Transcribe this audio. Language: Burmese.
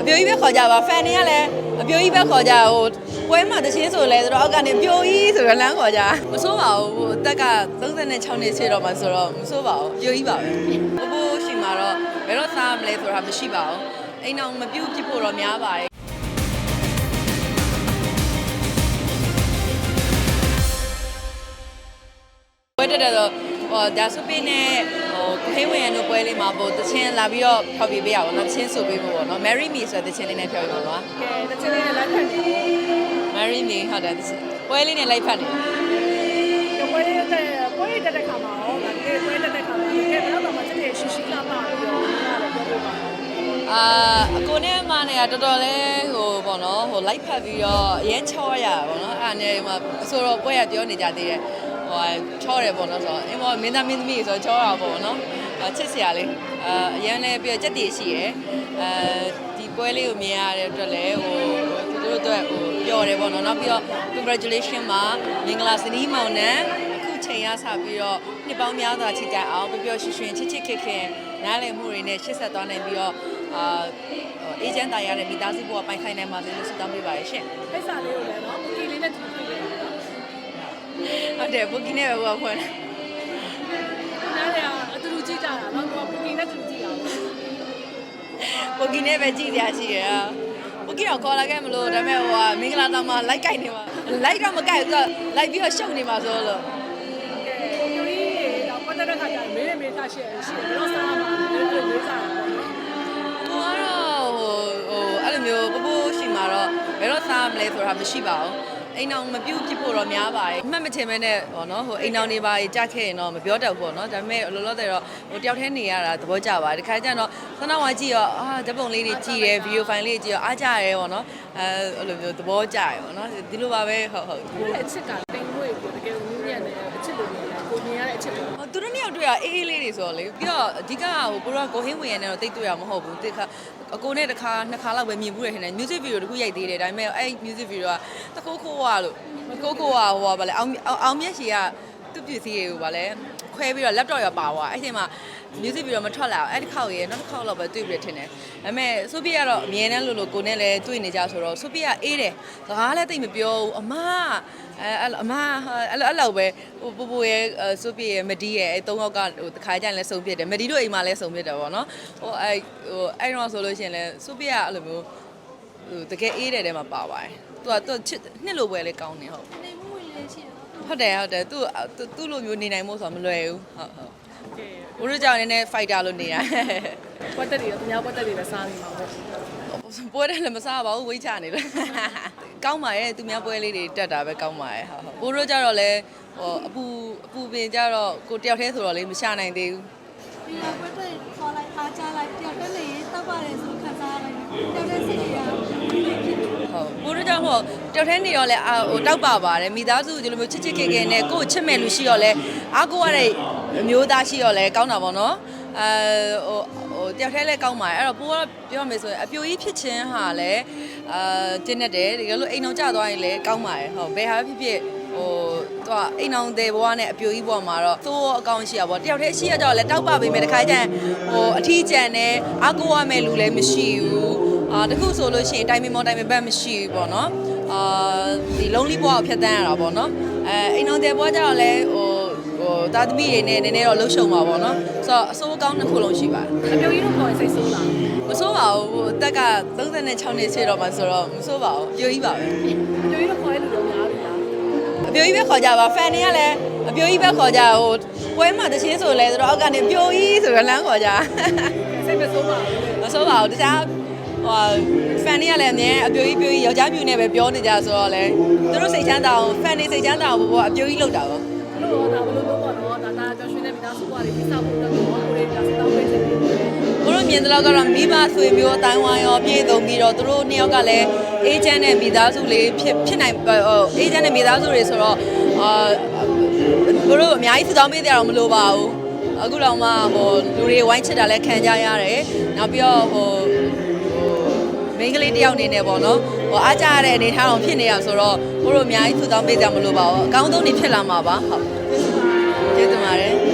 အပြိုကြီးပဲခေါ်ကြပါဖန်တွေကလည်းအပြိုကြီးပဲခေါ်ကြဟိုပွဲမှာတချင်းဆိုလဲဆိုတော့အောက်ကနေအပြိုကြီးဆိုတော့လမ်းခေါ်ကြမဆိုးပါဘူးဟိုအသက်က36နှစ်ရှိတော့မှဆိုတော့မဆိုးပါဘူးအပြိုကြီးပါပဲဘိုးဘိုးရှိမှာတော့ဘယ်တော့စားမလဲဆိုတာမရှိပါဘူးအိမ်အောင်မပြုတ်ဖြစ်ဖို့တော့များပါတယ်ပွဲတက်တယ်ဆိုဟိုဒါစုပင်းနဲ့ ဟိုခေးဝင်ရတို့ပွဲလေးမှာပို့တချင်းလာပြီးတော့ဖျောက်ပြပေးရပါတော့တချင်းဆိုပေးဖို့ပေါ့နော် Marry Me ဆိုတဲ့တချင်းလေးနဲ့ဖျောက်ပြပါတော့ကဲတချင်လေးနဲ့လိုက်ဖက်နေ Marry Me ဟုတ်တယ်တချင်းပွဲလေးနဲ့လိုက်ဖတ်နေကပွဲလေးတက်ပွဲလေးတက်တဲ့ခါမှာရောဒါဒီပွဲတက်တဲ့ခါမှာကဲဘယ်တော့မှချက်တဲ့ရှိရှိလာပါပြီးတော့ပြောပြပါအာအကိုနဲ့အမနဲ့ကတော်တော်လေးဟိုပေါ့နော်ဟိုလိုက်ဖတ်ပြီးတော့အရင်ချောရတာပေါ့နော်အဲ့ဒါနဲ့ဟိုဆိုတော့ပွဲကပြောနေကြသေးတယ် ဟိုချောတယ်ပေါ့နော်ဆိုတော့အင်းမောမင်းသားမင်းသမီးဆိုတော့ချောတာပေါ့နော်ချစ်စရာလေးအာအရင်လည်းပြီးတော့စက်တည်ရှိရယ်အဲဒီပွဲလေးကိုမြင်ရတဲ့အတွက်လည်းဟိုသူတို့အတွက်ဟိုပျော်တယ်ပေါ့နော်နောက်ပြီးတော့ congratulation မှာမင်္ဂလာစနီးမောင်နဲ့အခုချိန်ရဆပြီးတော့နှစ်ပေါင်းများစွာချစ်ကြအောင်ပျော်ပျော်ရွှင်ရွှင်ချစ်ချစ်ခင်ခင်နားလည်မှုတွေနဲ့ရှစ်ဆက်သွားနိုင်ပြီးတော့အာအေဂျင့်တာရတဲ့မိသားစုဘဝပိုင်ဆိုင်နိုင်ပါစေလို့ဆုတောင်းပေးပါရရှင်ဖိတ်စာလေးကိုလည်းနော်ပူကီလေးနဲ့တူတူလေးနော် ဟုတ်တယ်ဘူကီနဲ့ပဲဘဝဖွင့်နားလေအတူတူကြည့်ကြတာနော်ပူကီနဲ့တူတူကြည့်အောင်ဘူကီနဲ့ပဲကြည့်ကြရှိရတာဘူကီတော့ခေါ်လာခဲ့မလို့ဒါပေမဲ့ဟိုကမင်္ဂလာတောင်မှာလိုက်ကြိုက်နေမှာလိုက်တော့မကြိုက်ဘူးသူကလိုက်ပြီးတော့ရှုပ်နေမှာဆိုလို့ကဲပြိုကြီးတော့ပတ်တဲ့ခါကျမေးမေးထားရှိရရှိတယ်ဘယ်တော့စားမှာလဲလို့မေးစားတာပေါ့နော်ကိုကတော့ဟိုဟိုအဲ့လိုမျိုးပပိုးရှိမှာတော့ဘယ်တော့စားမလဲဆိုတာမရှိပါဘူး အိမ်အောင်မပြုတ်ဖြစ်ဖို့တော့များပါတယ်အမှတ်မထင်မဲနဲ့ဟောနော်ဟိုအိမ်အောင်နေပါကြက်ခဲ့ရင်တော့မပြောတတ်ဘူးပေါ့နော်ဒါပေမဲ့လောလောဆယ်တော့ဟိုတယောက်တည်းနေရတာသဘောကျပါတယ်ဒီခါကျတော့သနာဝါကြည့်ရောအာဓာတ်ပုံလေးတွေကြည့်တယ်ဗီဒီယိုဖိုင်လေးကြည့်ရောအားကြရဲပေါ့နော်အဲအဲ့လိုမျိုးသဘောကျရပေါ့နော်ဒီလိုပါပဲဟုတ်ဟုတ်ကိုယ့်အချစ်ကတိမ်မွေးကိုတကယ်ကိုမြင်ရတယ်အချစ်လို့ မြင်တယ်ကိုမြင်ရတဲ့အချစ်လို့ဟိုသူတို့နှစ်ယောက်တွေ့ရအေးအေးလေးတွေဆိုတော့လေပြီးတော့အဓိကဟိုကိုရောကိုဟင်းဝင်ရနေတော့တိတ်တွေ့ရမဟုတ်ဘူးတိတ်ခါအကိုနဲ့တစ်ခါနှစ်ခါလောက်ပဲမြင်ဘူးရထင်တယ် music video တခုရိုက်သေးတယ်ဒါပေမဲ့အဲ့ music video ကတခိုးခိုးွားလို့ကိုကိုကဟိုပါလေအောင်အောင်မျက်ရှည်ကသူ့ပစ္စည်းတွေကိုပါလေခွဲပြီးတော့ laptop ရပါသွားအဲ့ဒီမှာ music video မထွက်လာအောင်အဲ့တစ်ခေါက်ရေနောက်တစ်ခေါက်လောက်ပဲတွေ့ပြီးထင်တယ်ဒါပေမဲ့ဆိုဖီကတော့အမြဲတမ်းလို့လို့ကိုနဲ့လည်းတွေ့နေကြဆိုတော့ဆိုဖီကအေးတယ်စကားလည်းတိတ်မပြောဘူးအမအဲအဲ့အမအဲ့လိုအဲ့လိုပဲဟိုပူပူရဲ့ဆိုဖီရဲ့မဒီရဲ့အဲသုံးယောက်ကဟိုတခါကျရင်လည်းစုံပြစ်တယ်မဒီတို့အိမ်မှာလည်းစုံပြစ်တယ်ပေါ့နော်ဟိုအဲဟိုအဲ့တော့ဆိုလို့ရှိရင်လည်းဆိုဖီကအဲ့လိုမျိုးဟိုတကယ်အေးတယ်တဲမှာပါပါတယ်သူကသူချစ်နှစ်လိုပဲလေးကောင်းနေဟုတ်နေမှုဝင်လေးရှိတယ်ဟုတ်တယ်ဟုတ်တယ်သူသူ့လိုမျိုးနေနိုင်မို့ဆိုတော့မလွယ်ဘူးဟုတ်ဟုတ်ကဲ ဘိုးတို့ကြောင့်နည်းနည်း fighter လို့နေတာပတ်သက်တွေတော့သူများပတ်သက်တွေပဲစားနေမှာပေါ့ပွဲတယ်လည်းမစားပါဘူးဝိတ်ချနေလို့ကောင်းပါရဲ့သူများပွဲလေးတွေတက်တာပဲကောင်းပါရဲ့ဟုတ်ဟုတ်ဘိုးတို့ကြတော့လဲဟိုအပူအပူပင်ကြတော့ကိုတယောက်တည်းဆိုတော့လေမရှာနိုင်သေးဘူးပြီးတော့ဘက်တွေခေါ်လိုက်အားချလိုက်တယောက်တည်းနေရင်တောက်ပါတယ်ဆိုခံစားရတယ်တယောက်တည်းစိတ်တွေကဖြစ်တယ်ဟုတ်ဘိုးတို့ကြောင့်ဟိုတယောက်တည်းနေရောလဲအာဟိုတောက်ပါပါတယ်မိသားစုဒီလိုမျိုးချစ်ချစ်ခင်ခင်နဲ့ကိုယ်ချစ်မဲ့လူရှိရောလဲအားကိုရတဲ့အ မျိုးသားရှိရောလဲကောင်းတာပေါ့နော်အဲဟိုဟိုတယောက်တည်းလဲကောင်းပါတယ်အဲ့တော့ပိုးကပြောရမယ်ဆိုရင်အပြိုကြီးဖြစ်ခြင်းဟာလဲအာတင်းနေတယ်တကယ်လို့အိမ်အောင်ကျသွားရင်လဲကောင်းပါတယ်ဟုတ်ဘယ်ဟာဖြစ်ဖြစ်ဟိုတော့အိမ်အောင်တဲ့ဘဝနဲ့အပြိုကြီးဘဝမှာတော့သိုးအကောင့်ရှိရပါဘောတယောက်တည်းရှိရကြတော့လဲတောက်ပါပေးမယ်တခါကျရင်ဟိုအထီးကျန်နဲ့အားကိုရမယ်လူလည်းမရှိဘူးအာတခုဆိုလို့ရှိရင်တိုင်မင်မော်တိုင်မင်ဘက်မရှိဘူးပေါ့နော်အာဒီလုံးလီဘွားကိုဖျက်တမ်းရတာပေါ့နော်အဲအိမ်အောင်တဲ့ဘွားကျတော့လဲဟို ဟိုတာသမီတွေနဲ့နည်းနည်းတော့လှုပ်ရှုံပါပေါ့နော်ဆိုတော့အစိုးကောင်းတစ်ခုလုံးရှိပါတယ်အပြိုကြီးတို့ခေါ်ရင်စိတ်ဆိုးလားမဆိုးပါဘူးဟိုအသက်က36နှစ်ရှိတော့မှဆိုတော့မဆိုးပါဘူးအပြိုကြီးပါပဲအပြိုကြီးတို့ခေါ်ရလူတော့များပြီလားအပြိုကြီးပဲခေါ်ကြပါဖန်တွေကလည်းအပြိုကြီးပဲခေါ်ကြဟိုပွဲမှာတချင်းဆိုလဲဆိုတော့အောက်ကနေအပြိုကြီးဆိုတော့လမ်းခေါ်ကြစိတ်မဆိုးပါဘူးမဆိုးပါဘူးတခြားဟိုဖန်တွေကလည်းအမြဲအပြိုကြီးပြိုကြီးယောက်ျားမြူနဲ့ပဲပြောနေကြဆိုတော့လေသူတို့စိတ်ချမ်းသာအောင်ဖန်တွေစိတ်ချမ်းသာအောင်ဘောအပြိုကြီးလောက်တာပေါ့လို့တော့ဒါဘလို့လို့ပေါ့နော်ဒါဒါကျော် ရွှေနဲ့မိသားစုကလေးပြီးစောက်ဖို့တော့ကိုလေးဒါစတောင်းပေးချင်တယ်ဘို့တို့မြင်တဲ့လောက်ကတော့မိဘဆွေမျိုးအတိုင်းဝိုင်းရောပြည့်စုံပြီးတော့သူတို့နှစ်ယောက်ကလည်းအေဂျင့်နဲ့မိသားစုလေးဖြစ်ဖြစ်နိုင်ဟိုအေဂျင့်နဲ့မိသားစုတွေဆိုတော့အာဘို့တို့အများကြီးစုတောင်းပေးကြတော့မလိုပါဘူးအခုတော့မှဟိုလူတွေဝိုင်းချစ်တာလည်းခံကြရတယ်နောက်ပြီးတော့ဟိုဟိုမိန်းကလေးတယောက်အနေနဲ့ပေါ့နော်ဟိုအားကြရတဲ့အနေထားအောင်ဖြစ်နေရဆိုတော့ဘို့တို့အများကြီးစုတောင်းပေးကြမလိုပါဘူးအကောင်းဆုံးနေဖြစ်လာမှာပါဟုတ်ကျေးဇူးပါတယ်